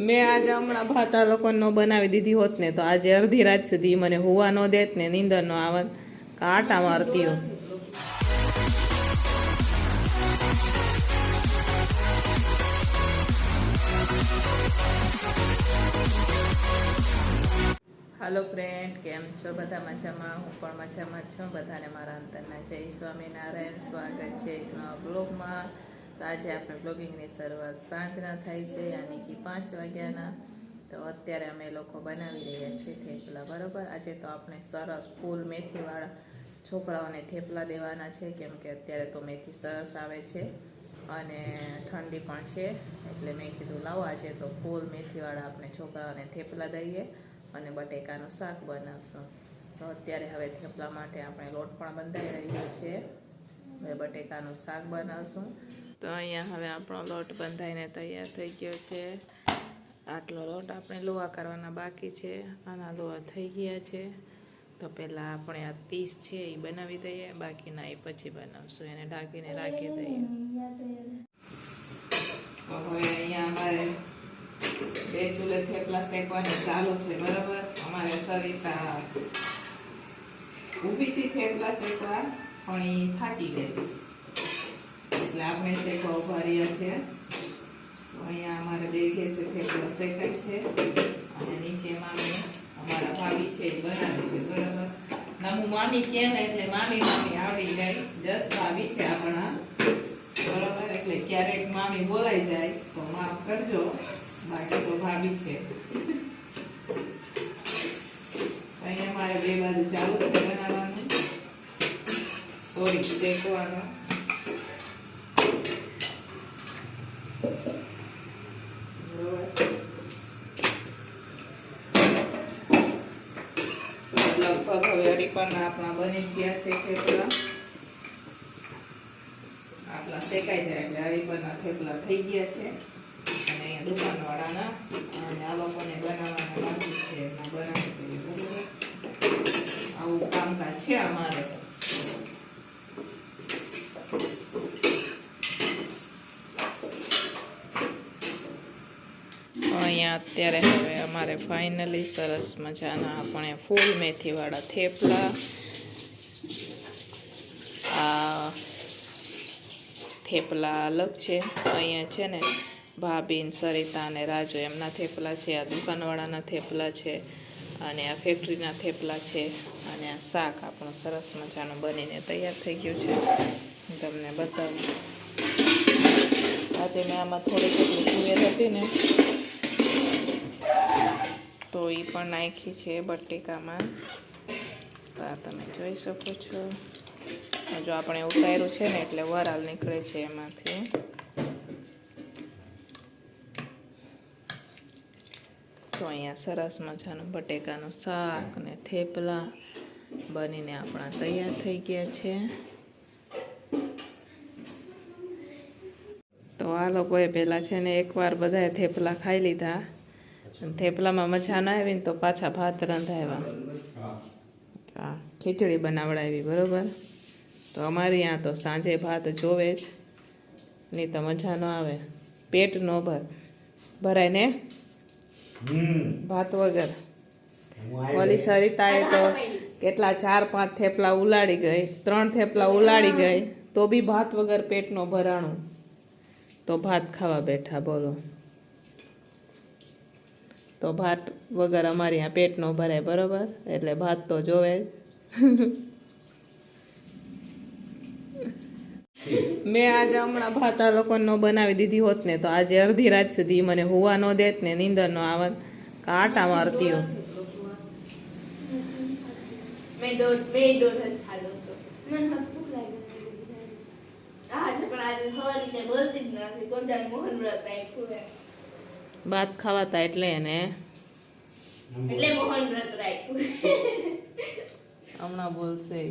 મેં આજે હમણાં ભાત આ લોકોને બનાવી દીધી હોત ને, તો આજે અડધી રાત સુધી મને હોવા ન દેત ને નીંદર ન આવત કાંટા મારતી હો હાલો ફ્રેન્ડ કેમ છો? બધા મજામાં? હું પણ મજામાં છું. બધાને મારા અંતરના જય સ્વામિનારાયણ. સ્વાગત છે બ્લોગમાં તો આજે આપણે બ્લોગિંગની શરૂઆત સાંજના થાય છે, યાની કે પાંચ વાગ્યાના. તો અત્યારે અમે લોકો બનાવી રહ્યા છીએ થેપલા, બરાબર? આજે તો આપણે સરસ ફૂલ મેથીવાળા છોકરાઓને થેપલા દેવાના છે, કેમ કે અત્યારે તો મેથી સરસ આવે છે અને ઠંડી પણ છે. એટલે મેં કીધું, લાવો આજે તો ફૂલ મેથીવાળા આપણે છોકરાઓને થેપલા દઈએ અને બટેકાનું શાક બનાવશું. તો અત્યારે હવે થેપલા માટે આપણે લોટ પણ બંધાઈ રહ્યો છે. હવે બટેકાનું શાક બનાવશું. તો અહીંયા હવે આપણો લોટ બંધાઈને તૈયાર થઈ ગયો છે. આટલો લોટ આપણે લોવા કરવાના બાકી છે. આના લોવા થઈ ગયા છે. તો પહેલાં આપણે આ પીસ છે એ બનાવી દઈએ. બાકીના એ પછી બનાવશું. એને ઢાંકીને રાખી દઈએ. હવે અહીંયા અમારે બે ચૂલે થેપલા શેકવાની ચાલુ છે, બરાબર? અમારે સરિતા ઊભી થી થેપલા શેકવા, પણ એ થાકી ગઈ. એટલે આપણે શેકવા ઊભા રહ્યા અહીંયા અમારે બે ગેસે થેપલા શેકાય છે. અને નીચે મામી અમારા ભાભી છે એ બનાવે છે, બરાબર. નમું મામી કે ને એટલે મામી મામી આવડી જાય. જસ ભાભી છે આપણા. બરાબર? એટલે ક્યારેક મામી બોલાઈ જાય, તો માફ કરજો. બાકી તો ભાભી છે. અહીંયા મારે બે બાજુ ચાલુ છે બનાવવાનું. સોરી શેકવાનું બરોબર. લગભગ હવે અડીપણના આપણા બની ગયા છે થેપલા. આપણા શેકાઈ જાય એટલે અરીપરના થેપલા થઈ ગયા છે. અને અહીંયા દુકાનવાળાના અને આ લોકોને બનાવવાના બાકી છે. એમના બનાવી આવું કામકાજ છે અમારે અહીંયા અત્યારે હવે અમારે ફાઇનલી સરસ મજાના આપણે ફૂલ મેથીવાળા થેપલા, આ થેપલા અલગ છે, અહીંયા છે ને ભાભીન, સરિતા અને રાજુ એમના થેપલા છે, આ દુકાનવાળાના થેપલા છે, અને આ ફેક્ટરીના થેપલા છે, અને આ શાક આપણું સરસ મજાનું બનીને તૈયાર થઈ ગયું છે. હું તમને બતાવું. આજે મેં આમાં થોડી જેટલી તુવેર હતી ને પણ નાખી છે બટેકામાં. તો આ તમે જોઈ શકો છો. જો આપણે ઉતાર્યું છે ને એટલે વરાળ નીકળે છે એમાંથી. તો અહીંયા સરસ મજાનું બટેકાનું શાક અને થેપલા બનીને આપણા તૈયાર થઈ ગયા છે. તો આ લોકોએ પહેલાં છે ને એકવાર બધાએ થેપલા ખાઈ લીધા. થેપલામાં મજા ના આવી ને તો પાછા ભાત રંધાવ્યા. હા ખીચડી બનાવડાવી બરાબર? તો અમારે ત્યાં તો સાંજે ભાત જોવે જ નહીં તો મજા ન આવે. પેટ ન ભર. ભરાય ને? ભાત વગર. ઓલી સરિતાએ તો કેટલા ચાર પાંચ થેપલા ઉલાડી ગઈ ત્રણ થેપલા ઉલાડી ગઈ તો બી ભાત વગર પેટનો ભરાણું. તો ભાત ખાવા બેઠા બોલો. તો ભાત વગર અમારે અહીંયા પેટ ન ભરાય બરાબર? એટલે ભાત તો જોવે જ. મેં આજે હમણાં ભાત આ લોકોનો બનાવી દીધી હોત ને તો આજે અડધી રાત સુધી મને હોવા ન દેત ને નીંદર ન આવત. કાંટા મારતી હતો. ભાત ખાવાતા એટલે એને એટલે મોહન વ્રત રાખ્યું હમણાં બોલશે.